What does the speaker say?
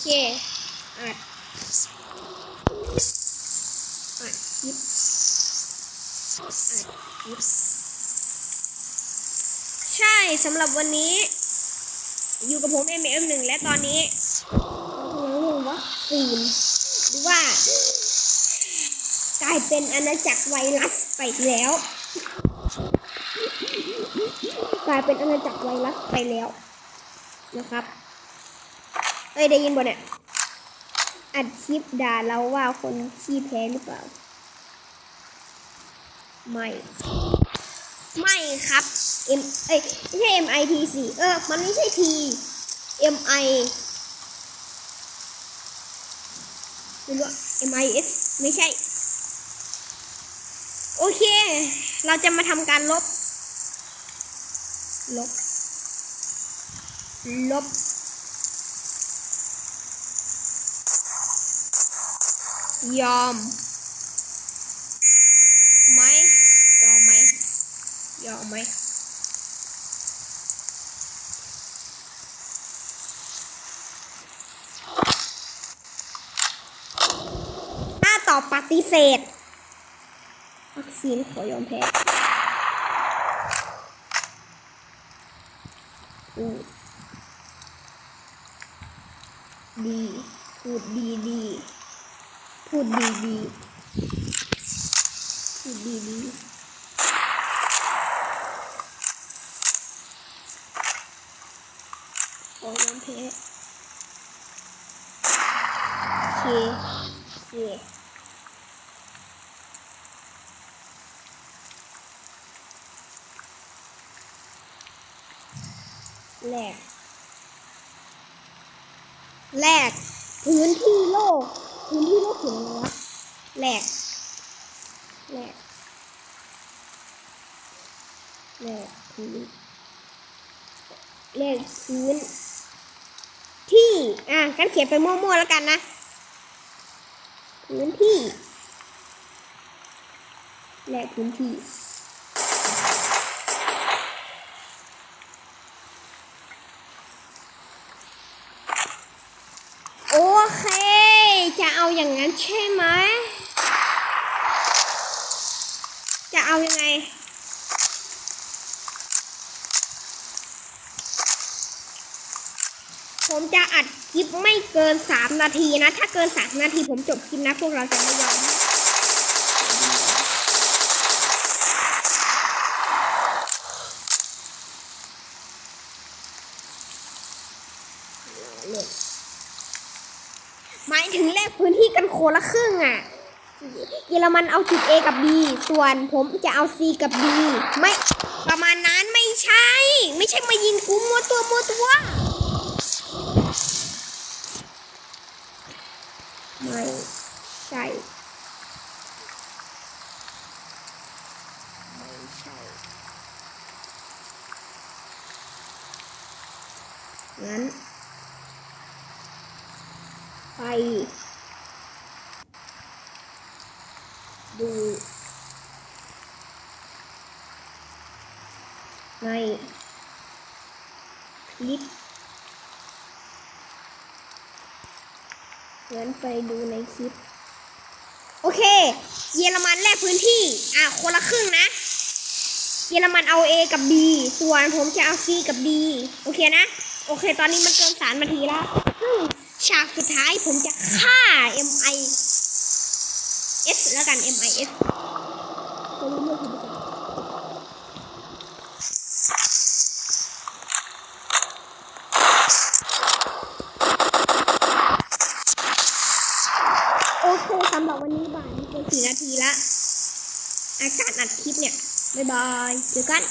เคอัดอัดคลิปอัดคลิปใช่สำหรับวันนี้ อยู่กับผม m m 1และตอนนี้เรากำลังเรื่องวัคซีนหรือว่า กลายเป็นอาณาจักรไวรัสไปแล้ว กลายเป็นอาณาจักรไวรัสไปแล้วนะครับ เอ้ยได้ยินบ่เนี่ยอัดคลิปด่าเราว่าคนขี้แพ้หรือเปล่า ไม่ ไม่ครับ M เอ้ยไม่ใช่ M I T สิเออ มันไม่ใช่ T M I ไม่รู้ M I S ไม่ใช่ โอเค เราจะมาทำการลบ ลบ ลบ ยอมไหมยอมไหมยอมไหมถ้าตอบปฏิเสธวัคซีนขอยอมแพ้พูดดีพูดดีดี พูดดีดีพูดดีดีขอยอมแพ้โอเคเคแรก แรก พื้นที่โลก พื้นที่โลกถึงอะไรวะแรกแรกแรกพื้นแรกพื้น ที่ อะกันเขียนไปมั่วๆแล้วกันนะ พื้นที่แรกพื้นที่โอเค จะเอาอย่างนั้นใช่ไหม จะเอายังไง ผมจะอัดคลิปไม่เกินสามนาทีนะ ถ้าเกินสามนาทีผมจบคลิปนะ พวกเราจะไม่ยอมเลย หมายถึงแลกพื้นที่กันโคนละครึ่งอะ เยอรมันเอาจุด A กับ B ส่วนผมจะเอา C กับ D ไม่ประมาณนั้นไม่ใช่ ไม่ใช่มายิงกูมัวตัวมัวตัวไม่ใช่ไม่ใช่งั้น ไป ดูในคลิปงั้นไปดูในคลิป โอเค เยอรมันแลกพื้นที่ อะ คนละครึ่งนะ เยอรมันเอา A กับ B ส่วนผมจะเอา C กับ D โอเคนะ โอเค ตอนนี้มันเกินสามนาทีแล้ว ฉากสุดท้ายผมจะฆ่า M I S แล้วกัน M I S โอเคสำหรับวันนี้บ่ายเป็นสี่นาทีละ อาการอัดคลิปเนี่ย บ๊ายบาย เจอกัน